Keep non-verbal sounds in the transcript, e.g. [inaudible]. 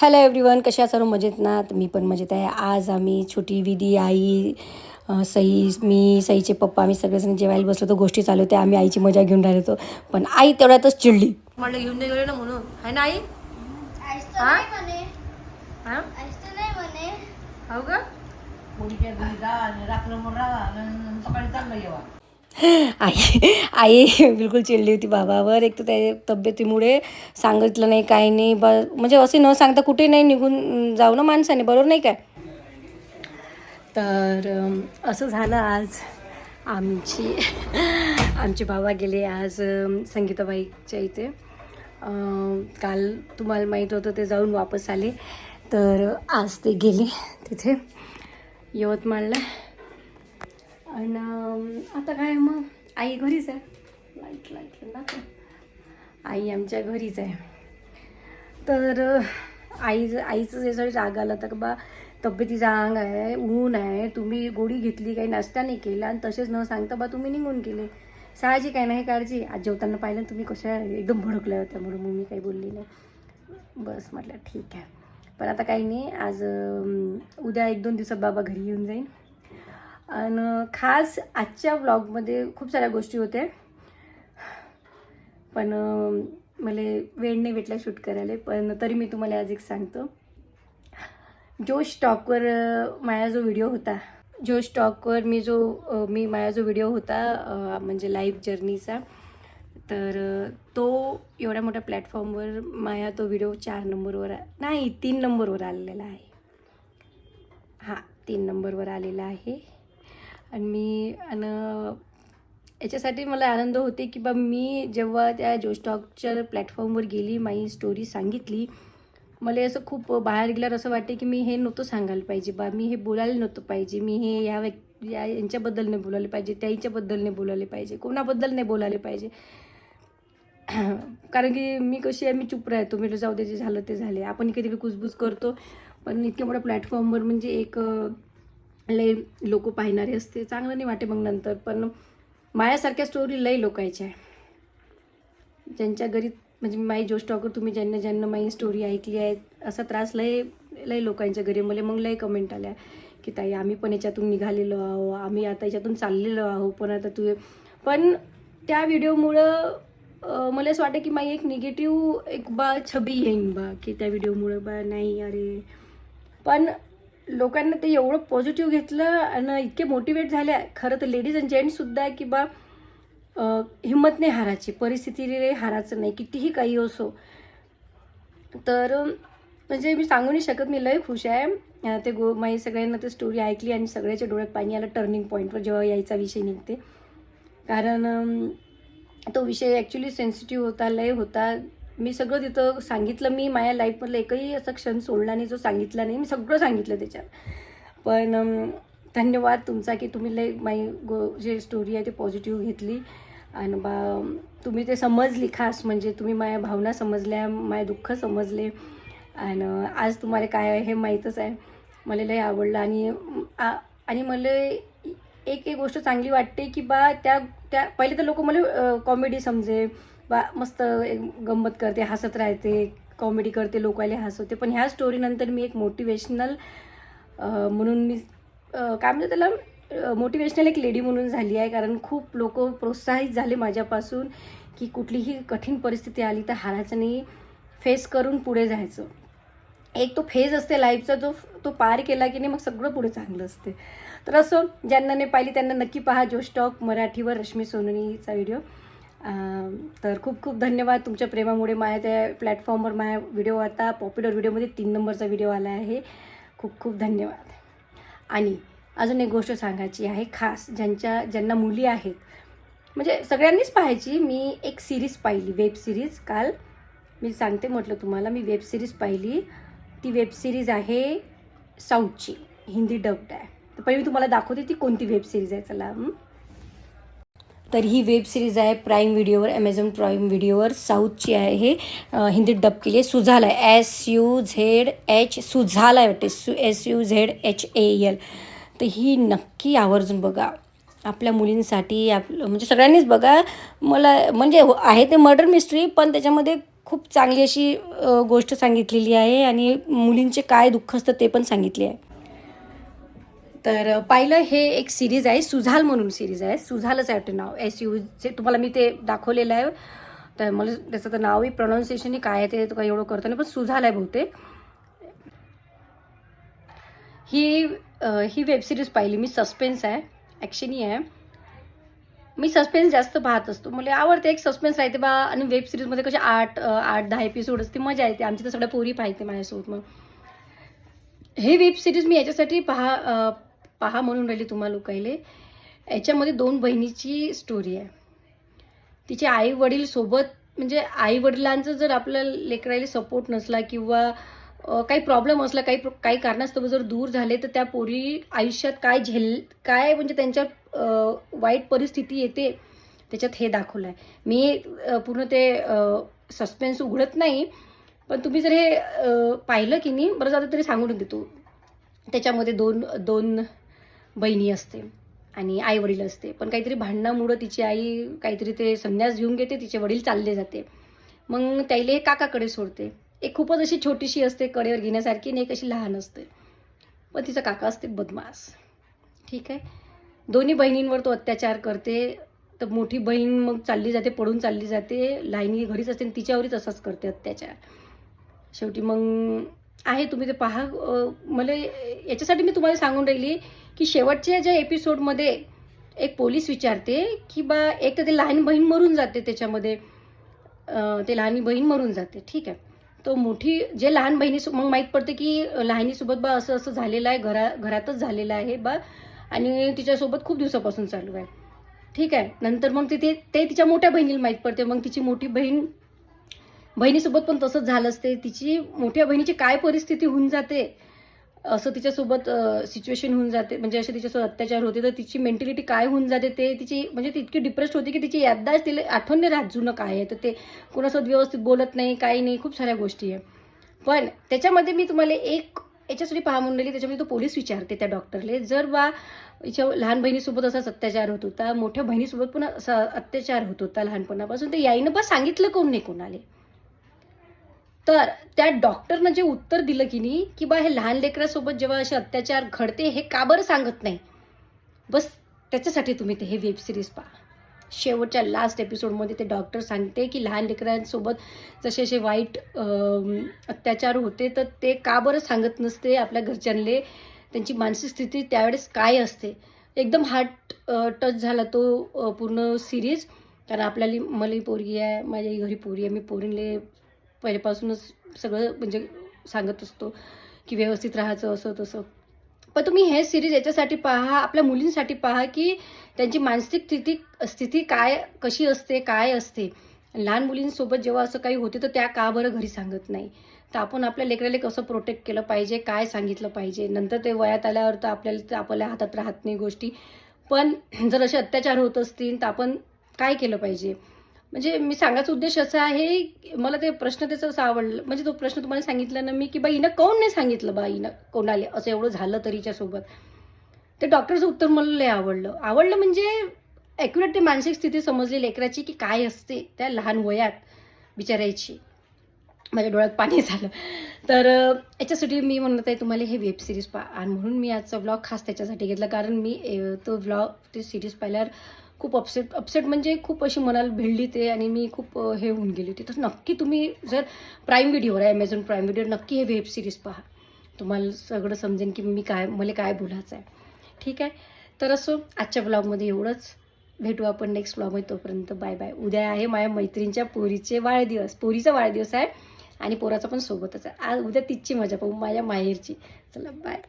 Hello everyone कशा सर्व मजेत ना? तर मी पण मजेत आहे. आज आम्ही छोटी विधी आई सई मी सईचे पप्पा आम्ही सगळेजण जेवायला बसलो होतो. गोष्टी चालू होत्या. आम्ही आईची मजा घेऊन राहिलो होतो. पण आई तेवढ्यातच चिडली. म्हणलं घेऊन नाही गेलो ना म्हणून. आहे ना आई? हा? हा? हो का? आई आई बिलकुल चिडली होती बाबावर एक तर त्या तब्येतीमुळे सांगितलं नाही काही नाही. ब म्हणजे असे न सांगता कुठे नाही निघून जाऊ ना माणसाने बरोबर नाही काय? तर असं झालं आज. आमची आमचे बाबा गेले आज संगीताबाईच्या इथे. काल तुम्हाला माहीत होतं ते जाऊन वापस आले. तर आज ते गेले तिथे. यवतमाळला. आणि आता काय मग? आई घरीच आहे. लाइट लाइट दाखव. आई आमच्या घरीच आहे. तर आईचं आई आईचं याच्यासाठी राग आला तर बा तब्येतीचा अंग आहे ऊन आहे तुम्ही गोळी घेतली काही नाश्ता नाही केला आणि तसेच न सांगता बा तुम्ही निघून गेले. साहजिक आहे नाही काळजी. आज जेवताना पाहिलं तुम्ही कशा एकदम भडकल्या होत्या म्हणून मग मी काही बोलली नाही. बस म्हटलं ठीक आहे. पण आता काही नाही आज उद्या एक दोन दिवसात बाबा घरी येऊन जाईन. आणि खास आजच्या ब्लॉगमध्ये खूप साऱ्या गोष्टी होत्या. पण मला वेळ नाही भेटला शूट करायला पण तरी मी तुम्हाला आज एक सांगतो. जो स्टॉकवर माझा जो व्हिडिओ होता जो स्टॉकवर मी जो मी माझा जो व्हिडिओ होता म्हणजे लाईफ जर्नीचा तर तो एवढ्या मोठ्या प्लॅटफॉर्मवर माझा तो व्हिडिओ चार नंबरवर नाही तीन नंबरवर आलेला आहे. हां तीन नंबरवर आलेला आहे. आणि मी आणि याच्यासाठी मला आनंद होते की बा मी जेव्हा त्या जो स्टॉकच्या प्लॅटफॉर्मवर गेली माझी स्टोरी सांगितली मला असं खूप बाहेर गेल्यावर असं वाटते की मी हे नव्हतं सांगायला पाहिजे बा मी हे बोलायला नव्हतं पाहिजे मी हे या व्यक्ती या यांच्याबद्दल नाही बोलायला पाहिजे त्याच्याबद्दल नाही बोलायला पाहिजे कोणाबद्दल नाही बोलायला पाहिजे. [clears throat] कारण की मी कशी आहे मी चुप राहतो मी जाऊ दे जे झालं ते झाले. आपण कधी कुजबूज करतो पण इतक्या मोठ्या प्लॅटफॉर्मवर म्हणजे एक लय लोक पाहणारे असते चांगलं नाही वाटे मग नंतर पण माझ्यासारख्या स्टोरी लय लोकायच्या आहे. ज्यांच्या घरी म्हणजे माई जो स्टॉकर तुम्ही ज्यांना ज्यांना माई स्टोरी ऐकली आहे असा त्रास लय लय लोकांच्या घरी. मला मग लय कमेंट आल्या की ताई आम्ही पण याच्यातून निघालेलो आहो आम्ही आता याच्यातून चाललेलो आहो पण आता तू पण त्या व्हिडिओमुळं मला असं वाटतं की माई एक निगेटिव्ह एक बा छबी येईन बा की त्या व्हिडिओमुळं बा नाही अरे. पण लोकांना ते एवढं पॉझिटिव्ह घेतलं आणि इतके मोटिवेट झाले. खरं तर लेडीज अँड जेंट्ससुद्धा की बा हिंमत नाही हाराची परिस्थिती रे हाराचं नाही कितीही काही असो. तर म्हणजे मी सांगू नाही शकत मी लय खुश आहे. ते गो माझी सगळ्यांना ते स्टोरी ऐकली आणि सगळ्याच्या डोळ्यात पाणी आलं टर्निंग पॉईंटवर जेव्हा यायचा विषय निघते. कारण तो विषय ॲक्च्युली सेन्सिटिव्ह होता लय होता. मी सगळं तिथं सांगितलं मी माझ्या लाईफमधलं एकही असं क्षण सोडला नाही जो सांगितला नाही. मी सगळं सांगितलं त्याच्यात. पण धन्यवाद तुमचा की तुम्ही लय माझी गो जे स्टोरी आहे ती पॉझिटिव्ह घेतली. आणि बा तुम्ही ते समजली खास म्हणजे तुम्ही माझ्या भावना समजल्या माझे दुःख समजले. आणि आज तुम्हाला काय आहे हे माहीतच आहे. मला लय आवडलं. आणि आ- आणि मला एक एक गोष्ट चांगली वाटते की बा त्या त्या पहिले तर लोक मला कॉमेडी समजे बा मस्त एक गंमत करते हसत राहते कॉमेडी करते लोकायला हसवते. पण ह्या स्टोरीनंतर मी एक मोटिवेशनल म्हणून मी काय म्हणतात त्याला? मोटिवेशनल एक लेडी म्हणून झाली आहे. कारण खूप लोक प्रोत्साहित झाले माझ्यापासून की कुठलीही कठीण परिस्थिती आली तर हाराचं नाही फेस करून पुढे जायचं. एक तो फेज असते लाईफचा जो तो पार केला की नाही मग सगळं पुढे चांगलं असते. तर असं ज्यांना नाही पाहिली त्यांना नक्की पहा जो स्टॉक मराठीवर रश्मी सोननीचा व्हिडिओ तर खूप खूप धन्यवाद तुमच्या प्रेमामुळे. माझ्या त्या प्लॅटफॉर्मवर माझ्या व्हिडिओ आता पॉप्युलर व्हिडिओमध्ये तीन नंबरचा व्हिडिओ आला आहे. खूप खूप धन्यवाद. आणि अजून एक गोष्ट सांगायची आहे खास ज्यांच्या ज्यांना मुली आहेत. म्हणजे सगळ्यांनीच पाहायची मी एक सिरीज पाहिली वेब सिरीज काल मी सांगते म्हटलं तुम्हाला मी वेब सिरीज पाहिली. ती वेब सिरीज आहे साऊथची हिंदी डब्ड आहे. तर पहिले मी तुम्हाला दाखवते ती कोणती वेब सिरीज आहे चला. तर ही वेब सिरीज आहे प्राईम व्हिडिओवर ॲमेझॉन प्राईम व्हिडिओवर. साऊथची आहे हे. हिंदीत डब केली आहे. सुझाल आहे. S U Z H Suzhal आहे वाटते. सु S U Z H A L तर ही नक्की आवर्जून बघा. आपल्या मुलींसाठी आप म्हणजे सगळ्यांनीच बघा. मला म्हणजे हो, आहे ते मर्डर मिस्ट्री पण त्याच्यामध्ये खूप चांगली अशी गोष्ट सांगितलेली आहे आणि मुलींचे काय दुःख असतं ते पण सांगितले आहे. तर पाहिलं हे एक सिरीज आहे सुझाल म्हणून सिरीज आहे. सुझालच आहे वाटतं नाव. एस यू जे तुम्हाला मी ते दाखवलेलं आहे. तर मला त्याचं तर नावही प्रोनाऊन्सिएशनही काय आहे ते काही एवढं करतो नाही पण सुझाल आहे बहुतेक. ही ही वेबसिरीज पाहिली मी सस्पेन्स आहे. ॲक्शनही आहे. मी सस्पेन्स जास्त पाहत असतो. मला आवडते एक सस्पेन्स राहते बा आणि वेब सिरीजमध्ये कसे आठ आठ दहा एपिसोड असते मजा येते. आमची तर सगळ्या पोरी पाहते माझ्यासोबत मग. हे वेब सिरीज मी याच्यासाठी पहा पहा म्हणून राहिली तुम्हाला लोकायले याच्यामध्ये दोन बहिणीची स्टोरी आहे. तिचे आई वडील सोबत म्हणजे आई वडिलांचं जर आपल्या लेकराला सपोर्ट नसला किंवा काही प्रॉब्लेम असला काही प्र- काही कारणास्तव जर दूर झाले तर त्या पोरी आयुष्यात काय झेल काय म्हणजे त्यांच्या वाईट परिस्थिती येते त्याच्यात हे दाखवलं आहे मी पूर्ण ते सस्पेन्स उघडत नाही पण तुम्ही जर हे पाहिलं की नाही बरं जातं तरी सांगून देतो. त्याच्यामध्ये दोन दोन बहिणी असते आणि आई वडील असते. पण काहीतरी भांडणामुळं तिची आई काहीतरी ते संन्यास घेऊन घेते तिचे वडील चालले जाते. मग त्याला हे काकाकडे सोडते. एक खूपच अशी छोटीशी असते कडेवर घेण्यासारखी आणि एक अशी लहान असते. पण तिचा काका असते बदमास ठीक आहे? दोन्ही बहिणींवर तो अत्याचार करते. तर मोठी बहीण मग चालली जाते पडून चालली जाते. लाईनी घरीच असते आणि तिच्यावरच असंच करते अत्याचार. शेवटी मग आहे तुम्ही ते पहा. मला याच्यासाठी मी तुम्हाला सांगून राहिली की शेवटच्या ज्या एपिसोडमध्ये एक पोलीस विचारते की बा एक तर ते लहान बहीण मरून जाते त्याच्यामध्ये. ते लहान बहीण मरून जाते. ठीक आहे. तो मोठी जे लहान बहिणी मग माहीत पडते की लहानीसोबत बा असं असं झालेलं आहे घरा घरातच झालेलं आहे बा. आणि तिच्यासोबत खूप दिवसापासून चालू आहे. ठीक आहे. नंतर मग तिथे ते तिच्या मोठ्या बहिणीला माहीत पडते. मग तिची मोठी बहीण बहिणीसोबत पण तसंच झालं असते. तिची मोठ्या बहिणीची काय परिस्थिती होऊन जाते? असं तिच्यासोबत सिच्युएशन होऊन जाते. म्हणजे असे तिच्यासोबत अत्याचार होते. तर तिची मेंटॅलिटी काय होऊन जाते ते तिची म्हणजे ती इतकी डिप्रेस्ड होती की तिची याददाश्त तिला आठवण नाही राहत जुनं काय आहे. तर ते कोणासोबत व्यवस्थित बोलत नाही काही नाही खूप साऱ्या गोष्टी आहे. पण त्याच्यामध्ये मी तुम्हाला एक याच्यासाठी पहा म्हणून त्याच्यामध्ये तो पोलीस विचारते त्या डॉक्टरले जर बा हिच्या लहान बहिणीसोबत असाच अत्याचार होत होता मोठ्या बहिणीसोबत पण असा अत्याचार होत होता लहानपणापासून तर याईनं बा सांगितलं कोण नाही कोणाला? तर त्या डॉक्टरनं जे उत्तर दिलं की नाही की बा हे लहान लेकरासोबत जेव्हा असे अत्याचार घडते हे का बरं सांगत नाही? बस त्याच्यासाठी तुम्ही ते हे वेब सिरीज पहा. शेवटच्या लास्ट एपिसोडमध्ये ते डॉक्टर सांगते की लहान लेकरांसोबत जसे असे वाईट अत्याचार होते तर ते का बरं सांगत नसते आपल्या घरच्यांले? त्यांची मानसिक स्थिती त्यावेळेस काय असते? एकदम हार्ट टच झाला तो पूर्ण सिरीज कारण आपल्याला मला पोरगी आहे माझ्याही घरी पोरी आहे मी पोरींले पहिल्यापासूनच सगळं म्हणजे सांगत असतो की व्यवस्थित राहायचं असं तसं. पण तुम्ही हे सिरीज याच्यासाठी पहा आपल्या मुलींसाठी पहा की त्यांची मानसिक स्थिती स्थिती काय कशी असते काय असते. लहान मुलींसोबत जेव्हा असं काही होते तर त्या का बरं घरी सांगत नाही? तर आपण आपल्या लेकराला कसं प्रोटेक्ट केलं पाहिजे काय सांगितलं पाहिजे? नंतर ते वयात आल्यावर तर आपल्याला तर आपल्या हातात राहत नाही गोष्टी. पण जर असे अत्याचार होत असतील तर आपण काय केलं पाहिजे? म्हणजे मी सांगायचा उद्देश असा आहे की मला ते प्रश्न त्याचं असं आवडलं. म्हणजे तो प्रश्न तुम्हाला सांगितला ना मी की बा हिनं कोण नाही सांगितलं बा हिनं कोणाले? असं एवढं झालं तरीच्यासोबत ते डॉक्टरचं उत्तर मला लय आवडलं. आवडलं म्हणजे ॲक्युरेट ते मानसिक स्थिती समजली लेकराची की काय असते त्या लहान वयात बिचारायची माझ्या डोळ्यात पाणी [laughs] झालं. तर याच्यासाठी मी म्हणत आहे तुम्हाला हे वेब सिरीज पा आणि म्हणून मी आजचा व्लॉग खास त्याच्यासाठी घेतला. कारण मी तो व्लॉग ते सिरीज पाहिल्यावर खूप अपसेट अपसेट म्हणजे खूप अशी मनाला भिडली ते आणि मी खूप हे होऊन गेली होती. तर नक्की तुम्ही जर प्राईम व्हिडिओवर आहे ॲमेझॉन प्राईम व्हिडिओ नक्की हे वेब सिरीज पहा. तुम्हाला सगळं समजेन की मी काय मला काय बोलायचं आहे. ठीक आहे? तर असो आजच्या ब्लॉगमध्ये एवढंच. भेटू आपण नेक्स्ट ब्लॉगमध्ये तोपर्यंत बाय बाय उद्या आहे माझ्या मैत्रिणीच्या पोरीचे वाढदिवस. पोरीचा वाढदिवस आहे आणि पोराचा पण सोबतच आहे. आज उद्या तिची मजा पाहू माझ्या माहेरची. चला बाय